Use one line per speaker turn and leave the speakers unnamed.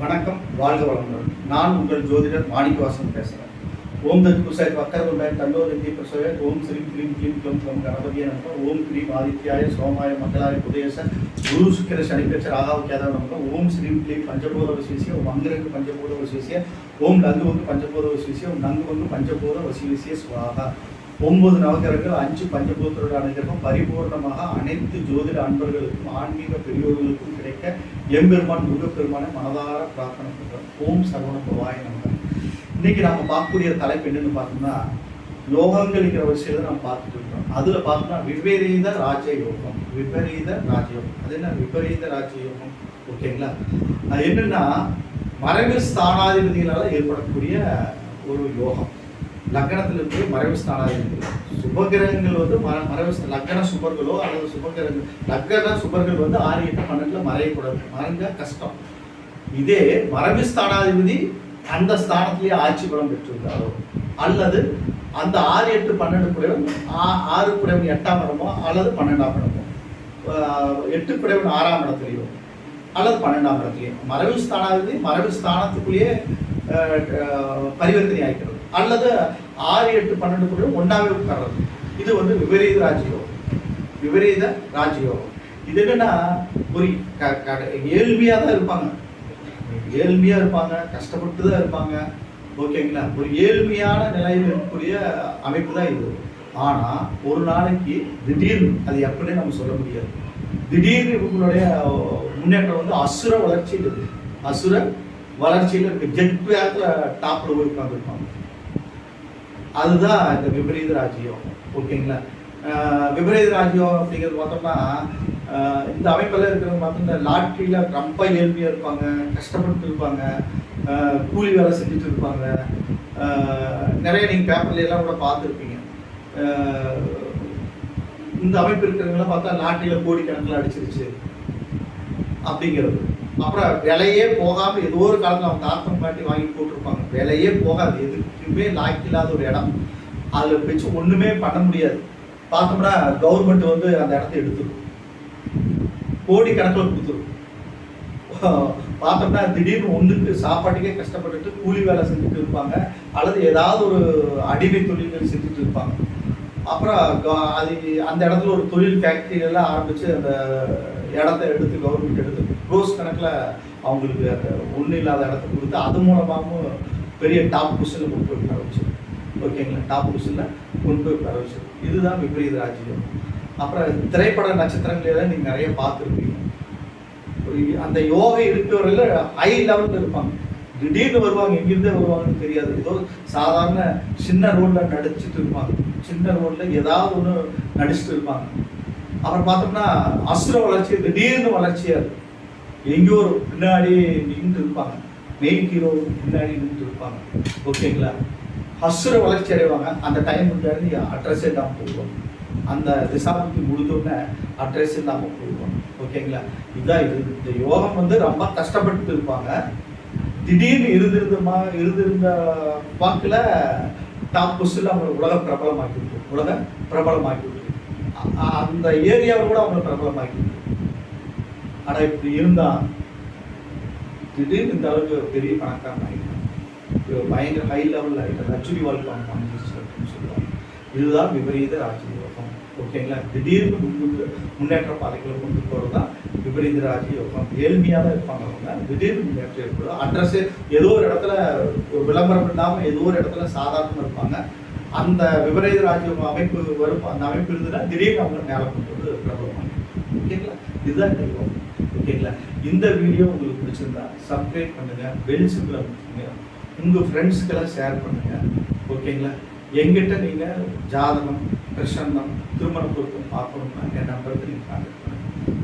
வணக்கம் வாழ்க வளமுடன். நான் உங்கள் ஜோதிடர் மாணிக்கவாசன் பேசுகிறேன் ஓம் தத் குசாய் வக்கரதுண்டாய் தண்டோ நந்தி பிரசோய ஓம் ஸ்ரீம் கிரீம் கிளீம் கிளம் கிளம் கணபதிய நமக ஓம் கிரீம் ஆதித்யாய சோமாய மங்களாய புதேச குரு சுக்கிர சனிப்பேச்ச ராகாவு கேதாவ நமக ஓம் ஸ்ரீம் கிளீம் பஞ்சபூர வசிவிசிய ஓம் அங்கிரங்கு பஞ்சபூர வசிவிசிய ஓம் நங்கு ஒன்று பஞ்சபூத வசிவிசிய ஓம் நங்கு வந்து பஞ்சபூத வசிவிசிய சுவாகா. ஒன்பது நவகிரகங்கள் அஞ்சு பஞ்சபூத்தரோட அனுகிரகம் பரிபூர்ணமாக அனைத்து ஜோதிட அன்பர்களுக்கும் ஆன்மீக பெரியோர்களுக்கும் கிடைக்க எம்பெருமான் முருகப்பெருமானை மனதார பிரார்த்தனை பண்ணுறோம் ஓம் சரவண பவாய நம்ம இன்னைக்கு நாம பார்க்கக்கூடிய தலைப்பு என்னன்னு பார்த்தோம்னா யோகங்கள்ங்கிற விஷயத்தை நம்ம பார்த்துட்டு இருக்கோம் அதுல பார்த்தோம்னா விபரீத ராஜயோகம் விபரீத ராஜயோகம். அது என்ன? விபரீத ராஜயோகம். ஓகேங்களா? அது என்னன்னா மறைவு ஸ்தானாதிபதிகளால் ஏற்படக்கூடிய ஒரு யோகம். லக்னத்தில் இருந்து மறைவு இருக்குது சுபகிரகங்கள் வந்து மர மறைவு லக்கண லக்ன சுபர்களோ அல்லது சுபகிரகங்கள் லக்ன சுபர்கள் வந்து ஆறு எட்டு பன்னெண்டில் மறையக்கூடாது. மறைஞ்சா கஷ்டம். இதே மறைவு ஸ்தானாதிபதி அந்த ஸ்தானத்திலேயே ஆட்சி பலம் பெற்றிருந்தாரோ? அல்லது அந்த ஆறு எட்டு பன்னெண்டு குடைவன் ஆ- ஆறு குடைவன் எட்டாம் இடமோ அல்லது பன்னெண்டாம் இடமோ? எட்டு குடைவன் ஆறாம் இடத்துலையோ அல்லது பன்னெண்டாம் இடத்துலையோ? மறைவு ஸ்தானாதிபதி மறைவு ஸ்தானத்துக்குள்ளேயே பரிவர்த்தனை ஆகிக்கிறது. அல்லது ஆறு எட்டு பன்னெண்டுக்குள்ள ஒன்றாவே உட்கார்றது. இது வந்து விபரீத ராஜயோகம். விபரீத ராஜயோகம். இது என்னன்னா ஒரு க- தான் இருப்பாங்க. ஏழ்மையாக இருப்பாங்க கஷ்டப்பட்டு தான் இருப்பாங்க. ஓகேங்களா ஒரு ஏழ்மையான நிலையில் இருக்கக்கூடிய அமைப்பு தான் இது. ஆனால் ஒரு நாளைக்கு திடீர்னு அது எப்படின்னு நம்ம சொல்ல முடியாது. திடீர்னு இவங்களுடைய முன்னேற்றம் வந்து அசுர வளர்ச்சியில் இருக்குது அசுர வளர்ச்சியில் இருக்குது ஜெட் வேகத்தில் டாப்பில் போய் உட்காந்துருப்பாங்க அதுதான் இந்த விபரீத ராஜ்யம். ஓகேங்களா? விபரீத ராஜ்யம் அப்படிங்கிறது பார்த்தோம்னா இந்த அமைப்பெல்லாம் இருக்கிறவங்க பார்த்தோம்னா லாட்ரியில் ரொம்ப ஏழ்மையாக இருப்பாங்க கஷ்டப்பட்டு இருப்பாங்க கூலி வேலை செஞ்சுட்டு இருப்பாங்க. நிறைய நீங்கள் பேப்பர்ல எல்லாம் கூட பார்த்துருப்பீங்க. இந்த அமைப்பு இருக்கிறவங்களாம் பார்த்தா லாட்ரியில் கோடி கணக்கில் அடிச்சிருச்சு. அப்படிங்கிறது. அப்புறம் விலையே போகாம ஏதோ ஒரு காலத்துல அவங்க தாத்தம் பாட்டி வாங்கி போட்டிருப்பாங்க. விலையே போகாது. எதுக்குமே லாய்க்கு இல்லாத ஒரு இடம். அதுல வச்சு ஒண்ணுமே பண்ண முடியாது. பார்த்தோம்னா கவர்மெண்ட் வந்து அந்த இடத்த எடுத்துரும். கோடி கணக்கில் கொடுத்துரும். பார்த்தோம்னா திடீர்னு ஒண்ணுக்கு சாப்பாட்டுக்கே கஷ்டப்பட்டுட்டு கூலி வேலை செஞ்சுட்டு இருப்பாங்க. அல்லது ஏதாவது ஒரு அடிமை தொழில்கள் செஞ்சுட்டு இருப்பாங்க. அப்புறம் அது அந்த இடத்துல ஒரு தொழில் ஃபேக்ட்ரியெல்லாம் எல்லாம் அந்த இடத்த எடுத்து கவர்மெண்ட் எடுத்து க்ரோஸ் கணக்கில் அவங்களுக்கு அந்த ஒன்றும் இல்லாத இடத்த கொடுத்து அது மூலமாகவும் பெரிய டாப் பொசிஷனில் கொண்டு போய் பரவிச்சு ஓகேங்களா டாப் பொசிஷனில் கொண்டு போய் பரவிச்சு இதுதான் விபரீத ராஜ்யம். அப்புறம் திரைப்பட நட்சத்திரங்களெல்லாம் நீங்கள் நிறைய பார்த்துருப்பீங்க. அந்த யோகை இருக்கிறவர்கள் ஹை லெவலில் இருப்பாங்க. திடீர்னு வருவாங்க எங்கிருந்தே வருவாங்கன்னு தெரியாது. ஏதோ சாதாரண சின்ன ரோட்ல நடிச்சிட்டு இருப்பாங்க. சின்ன ரோட்ல ஏதாவது ஒன்று நடிச்சுட்டு இருப்பாங்க. அப்புறம் பார்த்தோம்னா அசுர வளர்ச்சி திடீர்னு வளர்ச்சியா இருக்கும் எங்கேயோ ஒரு பின்னாடி நின்று இருப்பாங்க. மெயின் ஹீரோ பின்னாடி நின்று இருப்பாங்க. ஓகேங்களா? அசுர வளர்ச்சி அடைவாங்க. அந்த டைம் முன்னாடி அட்ரஸ் இல்லாமல் போடுவோம் அந்த திசாபுத்தி முடிஞ்சோடனே அட்ரஸ் இல்லாமல் போடுவோம் ஓகேங்களா? இதான் இது. இந்த யோகம் வந்து ரொம்ப கஷ்டப்பட்டு இருப்பாங்க. திடீர்னு இருந்திருந்தமா இருந்திருந்த வாக்கில் டாப் பொசிஷன்ல அவங்களை உலக பிரபலமாக்கி விட்டு உலக பிரபலமாக்கி விட்டு அந்த ஏரியாவில் கூட அவங்களை பிரபலமாக்கி விட்டு இப்படி இருந்தால் திடீர்னு இந்த அளவுக்கு பெரிய பணக்காரன் ஆகிட்டான் பயங்கர ஹை லெவலில் ஆகிட்டார் லட்சுமி வாழ்க்கை அவங்க அப்படின்னு சொல்லுவாங்க. இதுதான் விபரீத ராஜ்யம் ஓகேங்களா திடீர்னு முன்னேற்ற பாதைகளை கொண்டு போகிறது தான் விபரீத வைப்பாங்க. ஏழ்மையாக தான் இருப்பாங்க அவங்க. திடீர்னு எப்படி ஏற்படும் அட்ரஸ் ஏதோ ஒரு இடத்துல ஒரு விளம்பரம் இல்லாமல் ஏதோ ஒரு இடத்துல சாதாரணமாக இருப்பாங்க. அந்த விபரீத ராஜயோகம் அமைப்பு வரும். அந்த அமைப்பு இருந்ததுன்னா திடீர்னு அவங்க மேலே கொண்டு வந்து பிரபலமாக ஓகேங்களா? இதுதான் தெய்வம். ஓகேங்களா? இந்த வீடியோ உங்களுக்கு பிடிச்சிருந்தா சப்ஸ்கிரைப் பண்ணுங்கள் பெல் சிம்பிளை கொடுத்துங்க உங்கள் ஃப்ரெண்ட்ஸ்க்கெல்லாம் ஷேர் பண்ணுங்கள் ஓகேங்களா? எங்கிட்ட நீங்கள் ஜாதகம் பிரசன்னம் திருமண பொருத்தம் பார்க்கணும்னா என் நம்பருக்கு நீங்க